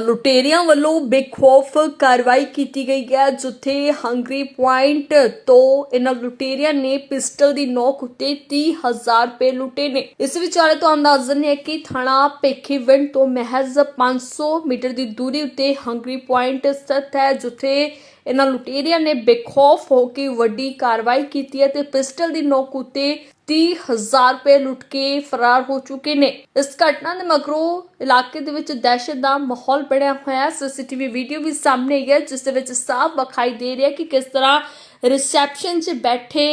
ਲੁਟੇਰਿਆਂ ਵੱਲੋਂ ਬੇਖੌਫ ਕਾਰਵਾਈ ਕੀਤੀ ਗਈ ਹੈ, ਜਿੱਥੇ ਹੰਗਰੀ ਪੁਆਇੰਟ ਤੋਂ ਇਹਨਾਂ ਲੁਟੇਰਿਆਂ ਨੇ ਪਿਸਟਲ ਦੀ ਨੋਕ ਉੱਤੇ 30000 ਰੁਪਏ ਲੁੱਟੇ ਨੇ। ਇਸ ਵਿਚਾਲੇ ਤੋਂ ਅੰਦਾਜ਼ਨ ਹੈ ਕਿ ਥਾਣਾ ਭੇਖੀਵਿੰਡ ਤੋਂ ਮਹਿਜ਼ 500 ਮੀਟਰ ਦੀ ਦੂਰੀ ਉੱਤੇ ਹੰਗਰੀ ਪੁਆਇੰਟ ਸਥਿਤ ਹੈ, ਜਿੱਥੇ ਇਹਨਾਂ ਲੁਟੇਰਿਆਂ ਨੇ ਬੇਖੌਫ ਹੋ ਕੇ ਵੱਡੀ ਕਾਰਵਾਈ ਕੀਤੀ ਹੈ ਤੇ ਪਿਸਟਲ ਦੀ ਨੋਕ ਉੱਤੇ 30000 ਰੁਪਏ ਲੁੱਟ ਕੇ ਫਰਾਰ ਹੋ ਚੁੱਕੇ ਨੇ। ਇਸ ਘਟਨਾ ਦੇ ਮਗਰੋਂ ਇਲਾਕੇ ਦੇ ਵਿੱਚ ਦਹਿਸ਼ਤ ਦਾ ਮਾਹੌਲ ਬਣਿਆ ਹੋਇਆ ਹੈ। ਸੀਸੀਟੀਵੀ ਵੀਡੀਓ ਵੀ ਸਾਹਮਣੇ ਆਈ ਹੈ, ਜਿਸ ਦੇ ਵਿੱਚ ਸਾਫ਼ ਵਿਖਾਈ ਦੇ ਰਿਹਾ ਕਿ ਕਿਸ ਤਰ੍ਹਾਂ ਰਿਸੈਪਸ਼ਨ 'ਚ ਬੈਠੇ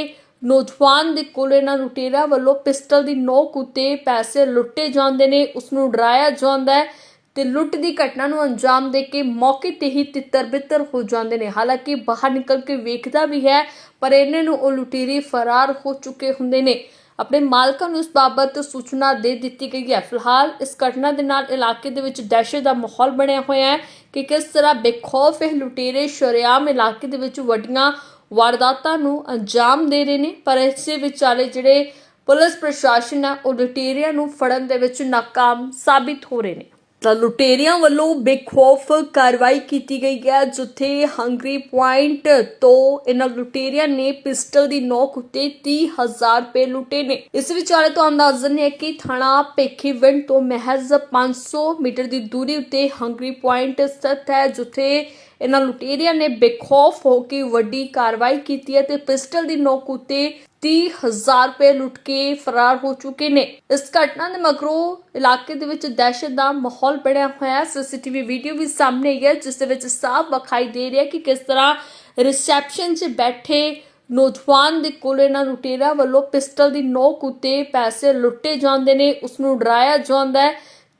ਨੌਜਵਾਨ ਦੇ ਕੋਲ ਇਹਨਾਂ ਲੁਟੇਰਾ ਵੱਲੋਂ ਪਿਸਟਲ ਦੀ ਨੋਕ ਉੱਤੇ ਪੈਸੇ ਲੁੱਟੇ ਜਾਂਦੇ ਨੇ ਉਸ ਨੂੰ ਡਰਾਇਆ ਜਾਂਦਾ ਹੈ। ਤੇ ਲੁੱਟ ਦੀ ਘਟਨਾ ਨੂੰ ਅੰਜਾਮ ਦੇ ਕੇ ਮੌਕੇ ਤੇ ਹੀ ਤਿੱਤਰ-ਬਿੱਤਰ ਹੋ ਜਾਂਦੇ ਨੇ। ਹਾਲਾਂਕਿ ਬਾਹਰ ਨਿਕਲ ਕੇ ਵੇਖਦਾ ਵੀ ਹੈ, ਪਰ ਇਹਨਾਂ ਨੂੰ ਉਹ ਲੁਟੇਰੇ ਫਰਾਰ ਹੋ ਚੁੱਕੇ ਹੁੰਦੇ ਨੇ। ਆਪਣੇ ਮਾਲਕਾਂ ਨੂੰ ਇਸ ਬਾਬਤ ਸੂਚਨਾ ਦੇ ਦਿੱਤੀ ਗਈ ਹੈ। ਫਿਲਹਾਲ ਇਸ ਘਟਨਾ ਦੇ ਨਾਲ ਇਲਾਕੇ ਦੇ ਵਿੱਚ ਦਹਿਸ਼ਤ ਦਾ ਮਾਹੌਲ ਬਣਿਆ ਹੋਇਆ ਹੈ ਕਿ ਕਿਸ ਤਰ੍ਹਾਂ ਬੇਖੌਫ ਇਹ ਲੁਟੇਰੇ ਸ਼ਰੇਆਮ ਇਲਾਕੇ ਦੇ ਵਿੱਚ ਵੱਡੀਆਂ ਵਾਰਦਾਤਾਂ ਨੂੰ ਅੰਜਾਮ ਦੇ ਰਹੇ ਨੇ, ਪਰ ਇਸੇ ਵਿਚਾਲੇ ਜਿਹੜੇ ਪੁਲਿਸ ਪ੍ਰਸ਼ਾਸਨ ਹੈ ਉਹ ਲੁਟੇਰਿਆਂ ਨੂੰ ਫੜਨ ਦੇ ਵਿੱਚ ਨਾਕਾਮ ਸਾਬਿਤ ਹੋ ਰਹੇ ਨੇ। ਤਾਂ ਲੁਟੇਰਿਆਂ ਵੱਲੋਂ ਬੇਖੌਫ ਕਾਰਵਾਈ ਕੀਤੀ ਗਈ ਹੈ, ਜਿੱਥੇ ਹੰਗਰੀ ਪੁਆਇੰਟ ਤੋਂ ਇਹਨਾਂ ਲੁਟੇਰਿਆਂ ਨੇ ਪਿਸਟਲ ਦੀ ਨੋਕ ਉੱਤੇ 30000 ਰੁਪਏ ਲੁੱਟੇ ਨੇ। ਇਸ ਵਿਚਾਲੇ ਤੋਂ ਅੰਦਾਜ਼ਨ ਹੈ ਕਿ ਥਾਣਾ ਭੇਖੀਵਿੰਡ ਤੋਂ ਮਹਿਜ਼ 500 ਮੀਟਰ ਦੀ ਦੂਰੀ ਉੱਤੇ ਹੰਗਰੀ ਪੁਆਇੰਟ ਸਥਿਤ ਹੈ, ਜਿੱਥੇ ਇਹਨਾਂ ਲੁਟੇਰਿਆਂ ਨੇ ਬੇਖੌਫ ਹੋ ਕੇ ਵੱਡੀ ਕਾਰਵਾਈ ਕੀਤੀ ਹੈ ਤੇ ਪਿਸਟਲ ਦੀ ਨੋਕ ਉੱਤੇ 30000 ਰੁਪਏ ਲੁੱਟ ਕੇ ਫਰਾਰ ਹੋ ਚੁੱਕੇ ਨੇ। ਇਸ ਘਟਨਾ ਦੇ ਮਗਰੋਂ ਇਲਾਕੇ ਦੇ ਵਿੱਚ ਦਹਿਸ਼ਤ ਦਾ ਮਾਹੌਲ ਬਣਿਆ ਹੋਇਆ ਹੈ। ਸੀਸੀਟੀਵੀ ਵੀਡੀਓ ਵੀ ਸਾਹਮਣੇ ਆਈ ਹੈ, ਜਿਸ ਦੇ ਵਿੱਚ ਸਾਫ਼ ਵਿਖਾਈ ਦੇ ਰਿਹਾ ਕਿ ਕਿਸ ਤਰ੍ਹਾਂ ਰਿਸੈਪਸ਼ਨ 'ਚ ਬੈਠੇ ਨੌਜਵਾਨ ਦੇ ਕੋਲ ਇਹਨਾਂ ਲੁਟੇਰਾ ਵੱਲੋਂ ਪਿਸਟਲ ਦੀ ਨੋਕ ਉੱਤੇ ਪੈਸੇ ਲੁੱਟੇ ਜਾਂਦੇ ਨੇ ਉਸ ਨੂੰ ਡਰਾਇਆ ਜਾਂਦਾ ਹੈ।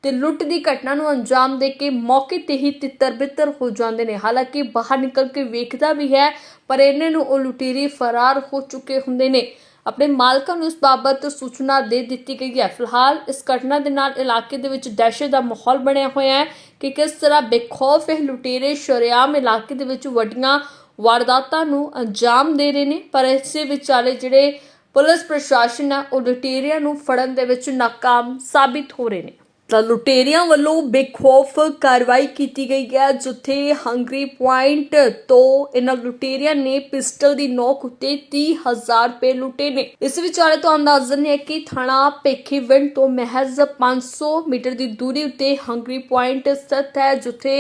ਤੇ ਲੁੱਟ ਦੀ ਘਟਨਾ ਨੂੰ ਅੰਜਾਮ ਦੇ ਕੇ ਮੌਕੇ ਤੇ ਹੀ ਤਿੱਤਰ-ਬਿੱਤਰ ਹੋ ਜਾਂਦੇ ਨੇ। ਹਾਲਾਂਕਿ ਬਾਹਰ ਨਿਕਲ ਕੇ ਵੇਖਦਾ ਵੀ ਹੈ, ਪਰ ਇਹਨਾਂ ਨੂੰ ਉਹ ਲੁਟੇਰੇ ਫਰਾਰ ਹੋ ਚੁੱਕੇ ਹੁੰਦੇ ਨੇ। ਆਪਣੇ ਮਾਲਕਾਂ ਨੂੰ ਇਸ ਬਾਬਤ ਸੂਚਨਾ ਦੇ ਦਿੱਤੀ ਗਈ ਹੈ। ਫਿਲਹਾਲ ਇਸ ਘਟਨਾ ਦੇ ਨਾਲ ਇਲਾਕੇ ਦੇ ਵਿੱਚ ਦਹਿਸ਼ਤ ਦਾ ਮਾਹੌਲ ਬਣਿਆ ਹੋਇਆ ਹੈ ਕਿ ਕਿਸ ਤਰ੍ਹਾਂ ਬੇਖੌਫ ਇਹ ਲੁਟੇਰੇ ਸ਼ਰੇਆਮ ਇਲਾਕੇ ਦੇ ਵਿੱਚ ਵੱਡੀਆਂ ਵਾਰਦਾਤਾਂ ਨੂੰ ਅੰਜਾਮ ਦੇ ਰਹੇ ਨੇ, ਪਰ ਇਸੇ ਵਿਚਾਲੇ ਜਿਹੜੇ ਪੁਲਿਸ ਪ੍ਰਸ਼ਾਸਨ ਹੈ ਉਹ ਲੁਟੇਰਿਆਂ ਨੂੰ ਫੜਨ ਦੇ ਵਿੱਚ ਨਾਕਾਮ ਸਾਬਿਤ ਹੋ ਰਹੇ ਨੇ। ਤਾਂ ਲੁਟੇਰਿਆਂ ਵੱਲੋਂ ਬੇਖੌਫ ਕਾਰਵਾਈ ਕੀਤੀ ਗਈ ਹੈ, ਜਿੱਥੇ ਹੰਗਰੀ ਪੁਆਇੰਟ ਤੋਂ ਇਹਨਾਂ ਲੁਟੇਰਿਆਂ ਨੇ ਪਿਸਟਲ ਦੀ ਨੋਕ ਉੱਤੇ 30000 ਰੁਪਏ ਲੁੱਟੇ ਨੇ। ਇਸ ਵਿਚਾਲੇ ਤੋਂ ਅੰਦਾਜ਼ਨ ਹੈ ਕਿ ਥਾਣਾ ਭੇਖੀਵਿੰਡ ਤੋਂ ਮਹਿਜ਼ 500 ਮੀਟਰ ਦੀ ਦੂਰੀ ਉੱਤੇ ਹੰਗਰੀ ਪੁਆਇੰਟ ਸਥਿਤ ਹੈ, ਜਿੱਥੇ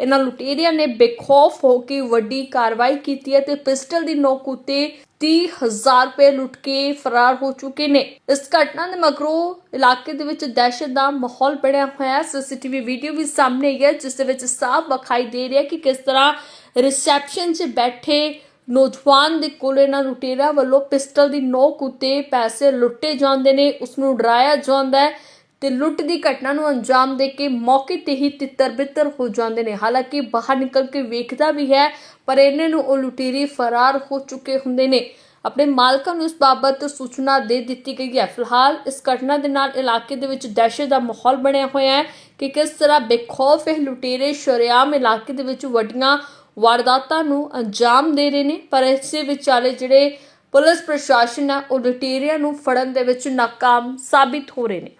ਇਹਨਾਂ ਲੁਟੇਰਿਆਂ ਨੇ ਬੇਖੌਫ ਹੋ ਕੇ ਵੱਡੀ ਕਾਰਵਾਈ ਕੀਤੀ ਹੈ ਤੇ ਪਿਸਟਲ ਦੀ ਨੋਕ ਉੱਤੇ 30000 ਰੁਪਏ ਲੁੱਟ ਕੇ ਫਰਾਰ ਹੋ ਚੁੱਕੇ ਨੇ। ਇਸ ਘਟਨਾ ਦੇ ਮਗਰੋਂ ਇਲਾਕੇ ਦੇ ਵਿੱਚ ਦਹਿਸ਼ਤ ਦਾ ਮਾਹੌਲ ਬਣਿਆ ਹੋਇਆ ਹੈ। ਸੀਸੀਟੀਵੀ ਵੀਡੀਓ ਵੀ ਸਾਹਮਣੇ ਆਈ ਹੈ, ਜਿਸ ਦੇ ਵਿੱਚ ਸਾਫ਼ ਵਿਖਾਈ ਦੇ ਰਿਹਾ ਕਿ ਕਿਸ ਤਰ੍ਹਾਂ ਰਿਸੈਪਸ਼ਨ 'ਚ ਬੈਠੇ ਨੌਜਵਾਨ ਦੇ ਕੋਲ ਇਹਨਾਂ ਲੁਟੇਰਾ ਵੱਲੋਂ ਪਿਸਟਲ ਦੀ ਨੋਕ ਉੱਤੇ ਪੈਸੇ ਲੁੱਟੇ ਜਾਂਦੇ ਨੇ। ਉਸ ਨੂੰ ਡਰਾਇਆ ਜਾਂਦਾ ਹੈ। ਤੇ ਲੁੱਟ ਦੀ ਘਟਨਾ ਨੂੰ ਅੰਜਾਮ ਦੇ ਕੇ ਮੌਕੇ ਤੇ ਹੀ ਤਿੱਤਰ-ਬਿੱਤਰ ਹੋ ਜਾਂਦੇ ਨੇ। ਹਾਲਾਂਕਿ ਬਾਹਰ ਨਿਕਲ ਕੇ ਵੇਖਦਾ ਵੀ ਹੈ, ਪਰ ਇਹਨਾਂ ਨੂੰ ਉਹ ਲੁਟੇਰੇ ਫਰਾਰ ਹੋ ਚੁੱਕੇ ਹੁੰਦੇ ਨੇ। ਆਪਣੇ ਮਾਲਕਾਂ ਨੂੰ ਇਸ ਬਾਬਤ ਸੂਚਨਾ ਦੇ ਦਿੱਤੀ ਗਈ ਹੈ। ਫਿਲਹਾਲ ਇਸ ਘਟਨਾ ਦੇ ਨਾਲ ਇਲਾਕੇ ਦੇ ਵਿੱਚ ਦਹਿਸ਼ਤ ਦਾ ਮਾਹੌਲ ਬਣਿਆ ਹੋਇਆ ਹੈ ਕਿ ਕਿਸ ਤਰ੍ਹਾਂ ਬੇਖੌਫ ਇਹ ਲੁਟੇਰੇ ਸ਼ਰੇਆਮ ਇਲਾਕੇ ਦੇ ਵਿੱਚ ਵੱਡੀਆਂ ਵਾਰਦਾਤਾਂ ਨੂੰ ਅੰਜਾਮ ਦੇ ਰਹੇ ਨੇ, ਪਰ ਇਸੇ ਵਿਚਾਲੇ ਜਿਹੜੇ ਪੁਲਿਸ ਪ੍ਰਸ਼ਾਸਨ ਹੈ ਉਹ ਲੁਟੇਰਿਆਂ ਨੂੰ ਫੜਨ ਦੇ ਵਿੱਚ ਨਾਕਾਮ ਸਾਬਿਤ ਹੋ ਰਹੇ ਨੇ।